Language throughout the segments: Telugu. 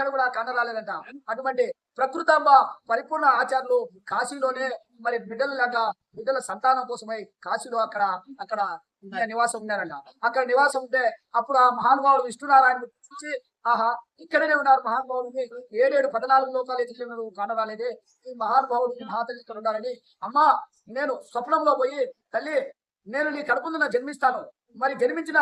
ఎక్కడ కూడా కనరాలేదంట అటువంటి ప్రకృతాంబ పరిపూర్ణ ఆచార్యులు కాశీలోనే మరి బిడ్డల లేక బిడ్డల సంతానం కోసమై కాశీలో అక్కడ అక్కడ నివాసం ఉన్నారంట. అక్కడ నివాసం ఉంటే అప్పుడు ఆ మహానుభావుడు విష్ణునారాయణ చూసి ఆహా ఇక్కడనే ఉన్నారు మహానుభావుడిని ఏడేడు పద్నాలుగు లోకాలు ఎదిగిన కానరాలేదే ఈ మహానుభావుడిని మహాతల్లి ఇక్కడ ఉన్నారని అమ్మా నేను స్వప్నంలో పోయి తల్లి నేను నీ కడుపున జన్మిస్తాను. మరి జన్మించిన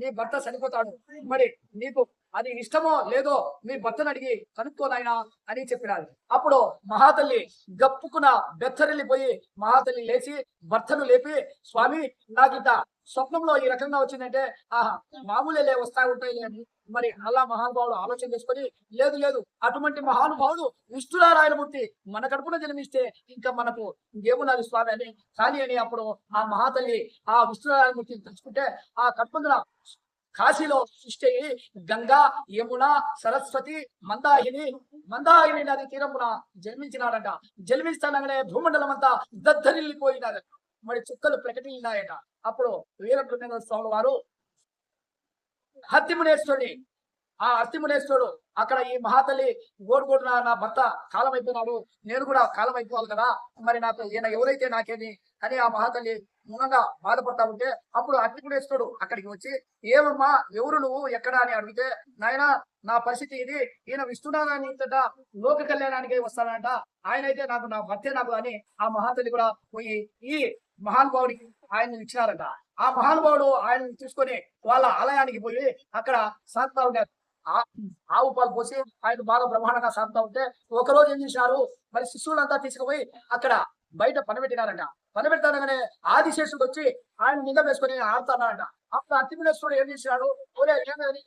నీ భర్త చనిపోతాడు. మరి నీకు అది ఇష్టమో లేదో మీ భర్తను అడిగి కనుక్కోనాయనా అని చెప్పినారు అప్పుడు మహాతల్లి గప్పుకున బెత్తరిల్లిపోయి మహాతల్లి లేచి భర్తను లేపి స్వామి నాకు ఇంత స్వప్నంలో ఈ రకంగా వచ్చిందంటే ఆహా మామూలే లే వస్తా ఉంటాయి అని మరి అలా మహానుభావుడు ఆలోచన చేసుకొని లేదు లేదు అటువంటి మహానుభావుడు విష్ణునారాయణమూర్తి మన కడుపున జన్మిస్తే ఇంకా మనకు ఇంకేమున్నది స్వామి అని. కానీ అని అప్పుడు ఆ మహాతల్లి ఆ విష్ణునారాయణమూర్తిని తెచ్చుకుంటే ఆ కడుపున కాశీలో సృష్టి అయ్యి గంగా యమున సరస్వతి మందాహిని మందాహిని నది తీరమున జన్మించినాడట జన్మిస్తానగానే భూమండలం అంతా దద్దరిల్లిపోయినారట మరి చుక్కలు ప్రకటిల్లినాయట. అప్పుడు వీరబ్రహ్మేంద్ర స్వామి వారు హత్తిమునేశ్వరుని ఆ హత్తిమునేశ్వరుడు అక్కడ ఈ మహాతల్లి గోడుగోడున నా భర్త కాలం అయిపోయినాడు నేను కూడా కాలం అయిపోవాలి కదా మరి నాకు ఈయన ఎవరైతే నాకేమి అని ఆ మహాతల్లి మూలంగా బాధపడతా ఉంటే అప్పుడు అగ్నికుడేశ్వరుడు అక్కడికి వచ్చి ఏమమ్మా ఎవరు నువ్వు? ఎక్కడ? అని అడిగితే నాయన నా పరిస్థితి ఇది. ఈయన విష్ణునారాయణ ఇంతట లోక కళ్యాణానికి వస్తానంట ఆయన అయితే నాకు నా భర్తే నాకు అని ఆ మహాతల్లి కూడా పోయి ఈ మహానుభావుడికి ఆయన ఇచ్చినారట. ఆ మహానుభావుడు ఆయన తీసుకొని వాళ్ళ ఆలయానికి పోయి అక్కడ సాగుతా ఉన్నారు ఆవు పాలు పోసి ఆయన బాగా బ్రహ్మాండంగా సాగుతా ఉంటే ఒక రోజు ఏం చేసినారు? మరి శిష్యులంతా తీసుకుపోయి అక్కడ బయట పనిపెట్టినారంట. పనిపెడతానగానే ఆదిశేషుడు వచ్చి ఆయన నింద వేసుకొని ఆడుతున్నాడంట. అప్పుడు అతిమినేశ్వరుడు ఏం చేసినాడు? ఒరే ఏమని?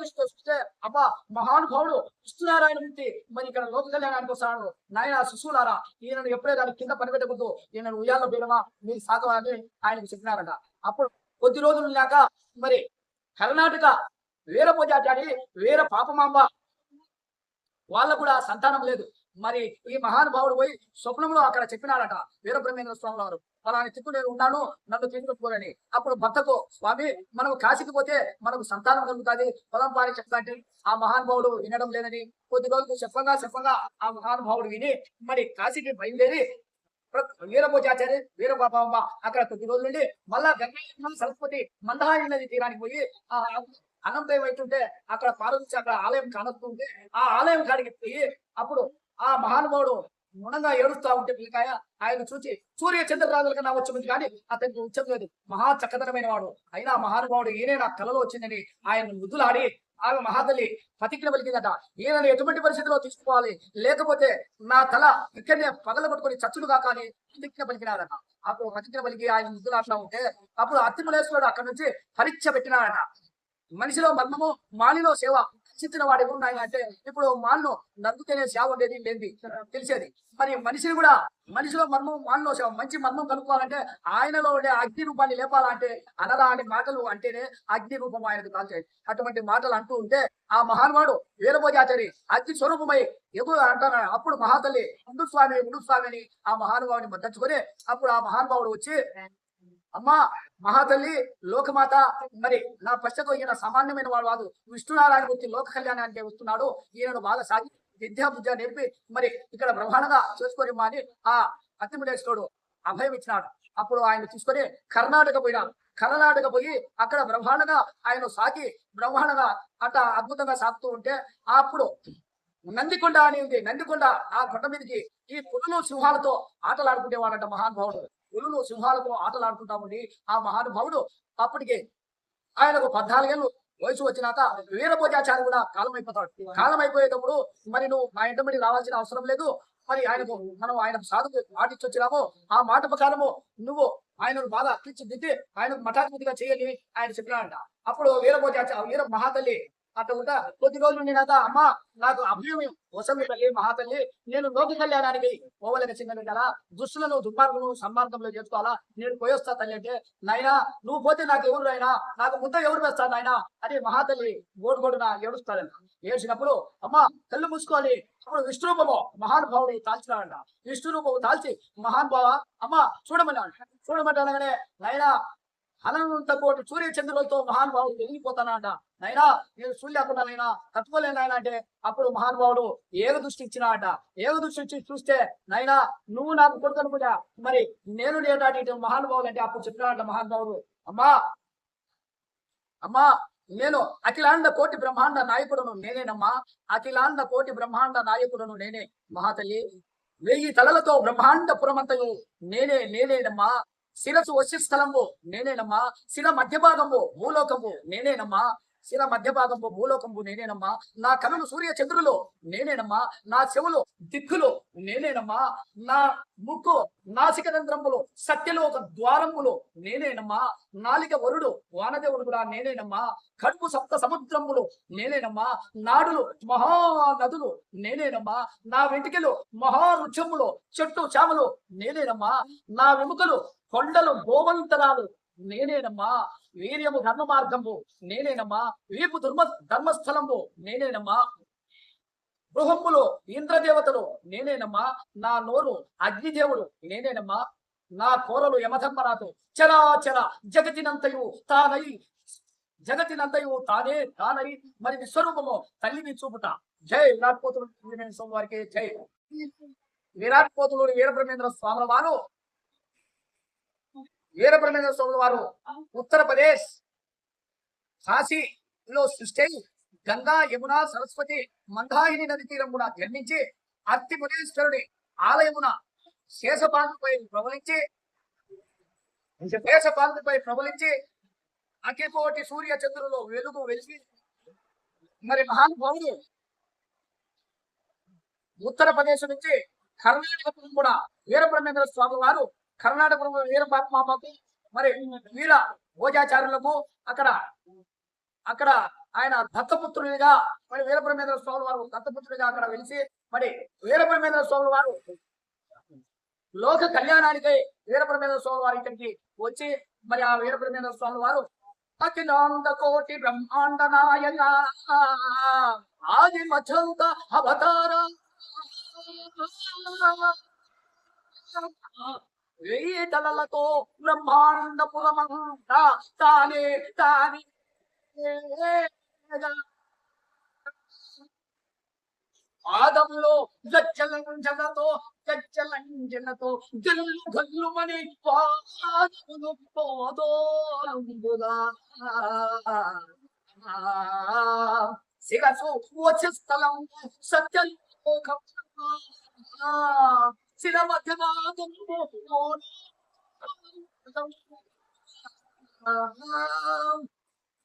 దృష్టి వస్తే అబ్బా మహానుభావుడు విష్ణునారాయణ మూర్తి మరి ఇక్కడ లోక కళ్యాణానికి వస్తాడు. నాయన శిశువులారా ఈయనను ఎప్పుడే దాని కింద పనిపెట్టకూడదు. ఈయనను ఉయ్యాల పీడమా మీరు సాగమని ఆయనకు చెప్పినారంట. అప్పుడు కొద్ది రోజులు లేక మరి కర్ణాటక వీరపూజాచారి వీర పాపమాంబ. వాళ్ళకు కూడా సంతానం లేదు. మరి ఈ మహానుభావుడు పోయి స్వప్నంలో అక్కడ చెప్పినాడట వీరబ్రహ్మేంద్ర స్వామి వారు ఫలాని తిక్కు నేను ఉన్నాను నన్ను తీసుకుపోరని అప్పుడు భర్తకు స్వామి మనకు కాశీకి పోతే మనకు సంతానం కలుగుతుంది. పొలం పారి చెప్తా ఆ మహానుభావుడు వినడం లేదని కొద్ది రోజులు చెప్పగా చెప్పగా ఆ మహానుభావుడు విని మరి కాశీకి బయలుదేరి వీరభోజాచార్య వీరపాపమ్మ అక్కడ కొద్ది రోజుల నుండి మళ్ళా గంగా సరస్వతి మందహారి నది తీరానికి పోయి అనంతయం అవుతుంటే అక్కడ పార్వతి అక్కడ ఆలయం కానొస్తుంటే ఆ ఆలయం కాడికి పోయి అప్పుడు ఆ మహానుభావుడు గుణంగా ఏడుస్తా ఉంటే పిల్లకాయ ఆయన చూసి సూర్య చంద్రరాజుల కన్నా వచ్చింది కానీ అతనికి ఉచ్చం లేదు. మహా చక్కదనమైన వాడు. అయినా మహానుభావుడు ఈయనే నా కలలో వచ్చిందని ఆయన ముద్దులాడి ఆమె మహాతల్లి ప్రతిజ్ఞ పలికిందట. ఈయనను ఎటువంటి పరిస్థితిలో తీసుకోవాలి? లేకపోతే నా తల ఇక్కడనే పగల పట్టుకొని చచ్చుడుగా కానీ ప్రతిజ్ఞ పలికినాడట. అప్పుడు ప్రతిజ్ఞ పలికి ఆయన ముద్దులాడుతూ ఉంటే అప్పుడు అత్తిమలేశ్వరుడు అక్కడ నుంచి పరీక్ష పెట్టినాడట. మనిషిలో మర్మము మానిలో సేవ రక్షించిన వాడు ఎవరున్నాయి అంటే ఇప్పుడు మాలను నరుకుతేనే సేవ ఉండేది లేనిది తెలిసేది. మరి మనిషిని కూడా మనిషిలో మర్మం మానలో సేవ మంచి మర్మం కనుక్కోవాలంటే ఆయనలో ఉండే అగ్ని రూపాన్ని లేపాలంటే అనరా అనే మాటలు అంటేనే అగ్ని రూపం ఆయనకు కాల్చాయి అటువంటి మాటలు అంటూ ఉంటే ఆ మహానుభావుడు వీరభోజాచారి అగ్ని స్వరూపమై ఎగురు అంటారు అప్పుడు మహాతల్లి ముందు స్వామి ముందు స్వామి అని ఆ మహానుభావుని మద్దతుకొని అప్పుడు ఆ మహానుభావుడు వచ్చి అమ్మా మహాతల్లి లోకమాత మరి నా పశ్చతో ఈయన సామాన్యమైన వాడు వాదు విష్ణునారాయణమూర్తి లోక కళ్యాణానికి వస్తున్నాడు. ఈయనను బాగా సాగి విద్యా బుద్ధ నేర్పి మరి ఇక్కడ బ్రహ్మాండంగా చేసుకొని అని ఆ అతిముడేశ్వరుడు అభయం ఇచ్చినాడు. అప్పుడు ఆయన తీసుకొని కర్ణాటక పోయినాడు కర్ణాటక పోయి అక్కడ బ్రహ్మాండంగా ఆయన సాకి బ్రహ్మాండంగా అట్ట అద్భుతంగా సాగుతూ ఉంటే అప్పుడు నందికొండ అని ఉంది. నందికొండ ఆ కొండ మీదకి ఈ పులులు సింహాలతో ఆటలాడుకునేవాడంట మహానుభావుడు. పులులు సింహాలతో ఆటలాడుకుంటామని ఆ మహానుభావుడు అప్పటికి ఆయనకు పద్నాలుగేళ్ళు వయసు వచ్చినాక వీరభోజాచారి కూడా కాలం అయిపోతాడు కాలం అయిపోయేటప్పుడు మరి నువ్వు మా ఇంటబడి రావాల్సిన అవసరం లేదు. మరి ఆయనకు మనం ఆయన సాధుకు మాటిచ్చొచ్చినాము. ఆ మాట ప్రకారము నువ్వు ఆయనను బాగా తీర్చిదిద్ది ఆయనకు మఠాధిపతిగా చేయాలి ఆయన చెప్పినాడంట. అప్పుడు వీరభోజాచారి వీర మహాతల్లి అట్లా కొద్ది రోజులు నేనట అమ్మ నాకు అభయం వసంత తల్లి మహాతల్లి నేను లోక కళ్యాణానికి పోవలేక చిన్న కదా దుష్టులను దుర్మార్గులను చేసుకోవాలా? నేను పోయొస్తా తల్లి అంటే నాయనా నువ్వు పోతే నాకు ఎవరు అయినా నాకు ముద్ద ఎవరు వేస్తా నాయనా? అని మహాతల్లి గోడుగోడున ఏడుస్తాడంట. ఏడ్చినప్పుడు అమ్మ కళ్ళు మూసుకోవాలి. అప్పుడు విష్ణురూపము మహానుభావుడి తాల్చినాడంట. విష్ణురూపము తాల్చి మహానుభావ అమ్మ చూడమన్నాడు. చూడమంటానగానే నాయనా అనంత కోటి సూర్య చంద్రులతో మహానుభావుడు వెలిగిపోతానంట నైనా నేను చూడలేకుండా నైనా తట్టుకోలేను అంటే అప్పుడు మహానుభావుడు ఏక దృష్టి ఇచ్చినాట ఏక దృష్టి ఇచ్చి చూస్తే నైనా నువ్వు నాకు కొడుకు కూడా మరి నేను లేదాటి మహానుభావులు అంటే అప్పుడు చెప్పినాడంట మహానుభావుడు. అమ్మా అమ్మా నేను అఖిలాండ కోటి బ్రహ్మాండ నాయకుడును నేనేనమ్మా. అఖిలాండ కోటి బ్రహ్మాండ నాయకుడును నేనే. మహాతల్లి వెయ్యి తలలతో బ్రహ్మాండ పురమంతయు నేనే నేనేనమ్మా. శిరసు వశిస్థలంబు నేనేనమ్మా. శిర మధ్య భాగము భూలోకము నేనేనమ్మా. శిర మధ్య భాగంబు భూలోకంబు నేనేనమ్మా. నా కనులు సూర్య చంద్రులు నేనేనమ్మా. నా చెవులు దిక్కులు నేనేనమ్మా. నా ముక్కు నాసిక రంద్రములో సత్యలో సత్యలోక ద్వారములు నేనేనమ్మా. నాలిక వరుడు వానదేవుడు కూడా నేనేనమ్మా. కడుపు సప్త సముద్రములు నేనేనమ్మా. నాడులు మహానదులు నేనేనమ్మా. నా వెంటికలు మహారుచములు చెట్టు చామలు నేనేనమ్మా. నా వెముకలు కొండలు గోవంతరాలు. నేనేనమ్మా వీర్యము ధర్మ మార్గము నేనేనమ్మా వీపు ధర్మ ధర్మస్థలము. నేనేనమ్మా గృహములు ఇంద్రదేవతలు. నేనేనమ్మా నా నోరు అగ్నిదేవుడు. నేనేనమ్మా నా కోరలు యమధర్మరాజు. చరాచర జగతినంతయు తానై జగతినంతయు తానే తానై మరి విశ్వరూపము తల్లిని చూపుట. జై విరాట్ పోతులు స్వామి వారికి జై. విరాట్ పోతులు వీరబ్రహ్మేంద్ర స్వామి వారు. వీరబ్రహ్మేంద్ర స్వాముల వారు ఉత్తరప్రదేశ్ కాశీలో సృష్టి గంగా యమున సరస్వతి మందాహిని నది తీరమున జన్మించి అత్తి మునీశ్వరుడి ఆలయమున శేషపాండుపై ప్రబలించి శేషపాండుపై ప్రబలించి అఖికోటి సూర్య చంద్రులు వెలుగు వెలిసి మరి మహానుభావుడు ఉత్తరప్రదేశ్ నుంచి కర్ణాటక కూడా వీరబ్రహ్మేంద్ర స్వామి వారు కర్ణాటక వీరపాత్మాకు మరి వీర భోజాచార్యులకు అక్కడ అక్కడ ఆయన దత్తపుత్రుడిగా మరి వీరబ్రహ్మేంద్ర స్వామి వారు దత్తపుత్రుడిగా అక్కడ వెలిసి మరి వీరబ్రహ్మేంద్ర స్వామి వారు లోక కళ్యాణానికై వీరబ్రహ్మేంద్ర స్వామి వారి ఇక్కడికి వచ్చి మరి ఆ వీరబ్రహ్మేంద్ర స్వామి వారు అఖిలాంత కోటి బ్రహ్మాండ నాయక ఆది మధ్యంత అవతార. వెయ్యి తలలతో బ్రహ్మాండ పురమంతా తానే తానే ఆదంలో గచ్చలంజనతో గచ్చలంజనతో గల్లు గల్లుమని పాదములు పోదోలంబులా శిరసు వచ్చ స్థలం సత్యలోకం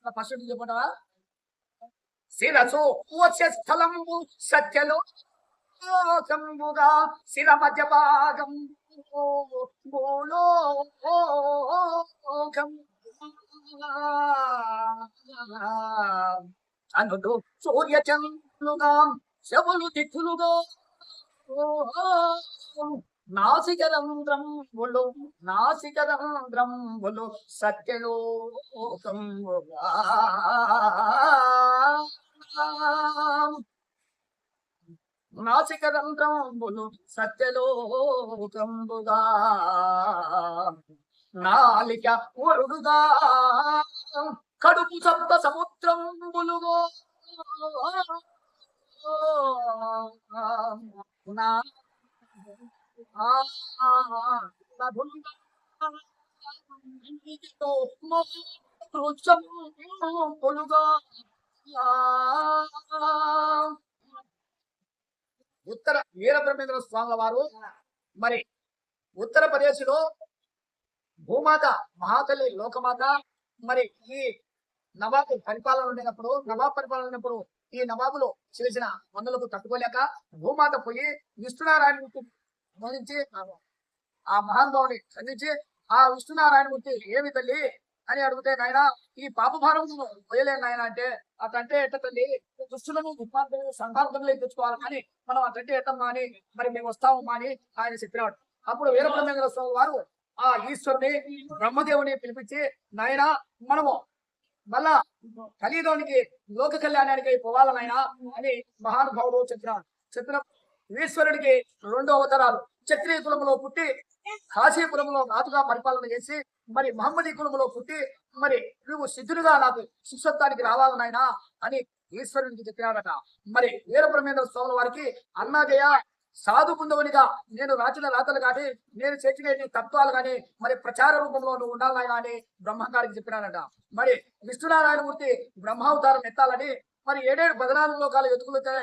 ఫస్ట్ చెప్పటవా శిరసు వచ్చే స్థలము సత్యలో లోకంబుగా శిర మధ్య భాగం భూలోకం అనుడు సూర్య చంద్రుగా శవులు దిక్కులుగా నాసికరంధ్రములు నాసికరంధ్రములు సత్యలోకంబుగా నాసికరంధ్రములు సత్యలోకంబుగా నాలిక వరుడుగా కడుపు సప్త సముద్రంబులుగో ఉత్తర ఉత్తర వీరబ్రహ్మేంద్ర స్వాముల వారు మరి ఉత్తరప్రదేశ్లో భూమాత మహాతల్లి లోకమాత మరి ఈ నవాబు పరిపాలన ఉండేటప్పుడు నవాబ్ పరిపాలన ఉన్నప్పుడు ఈ నవాబులు చేసిన మందులకు తట్టుకోలేక భూమాత పోయి విష్ణునారాయణమూర్తి మోదించి ఆ మహానుభావుని ఖండించి ఆ విష్ణునారాయణమూర్తి ఏమి తల్లి? అని అడిగితే నాయన ఈ పాప భారం పోయలేను నాయన అంటే అతంటే ఎట్ట తల్లి? దుష్టులను దుర్మార్గులను సంఘార్థంలో తెచ్చుకోవాలి కానీ మనం అతంటే ఎట్టమ్మా అని మరి మేము వస్తామమ్మా అని ఆయన చెప్పినాడు అప్పుడు వీరబ్రహ్మేంద్ర స్వామి వారు ఆ ఈశ్వరుని బ్రహ్మదేవుని పిలిపించి నాయన మనము మళ్ళా కలియుగానికి లోక కళ్యాణానికి పోవాలనైనా అని మహానుభావుడు చెప్పినాడు. చెప్పిన ఈశ్వరుడికి రెండో అవతారాలు క్షత్రియ కులంలో పుట్టి కాశీ కాశీపురంలో నాతుగా పరిపాలన చేసి మరి మహమ్మదీ కులంలో పుట్టి మరి నువ్వు సిద్ధులుగా నాకు శిష్యత్వానికి రావాలనైనా అని ఈశ్వరునికి చెప్పినాడట. మరి వీరబ్రహ్మేంద్ర స్వామి వారికి అన్నాజయ సాధు బృందవునిగా నేను రాచిన రాతలు కానీ నేను చేసిన తత్వాలు కానీ మరి ప్రచార రూపంలో నువ్వు ఉండాలి అని బ్రహ్మగారికి చెప్పినానట. మరి విష్ణునారాయణమూర్తి బ్రహ్మావతారం ఎత్తాలని మరి ఏడేడు పద్నాలుగు లోకాలు ఎత్తుకులైతే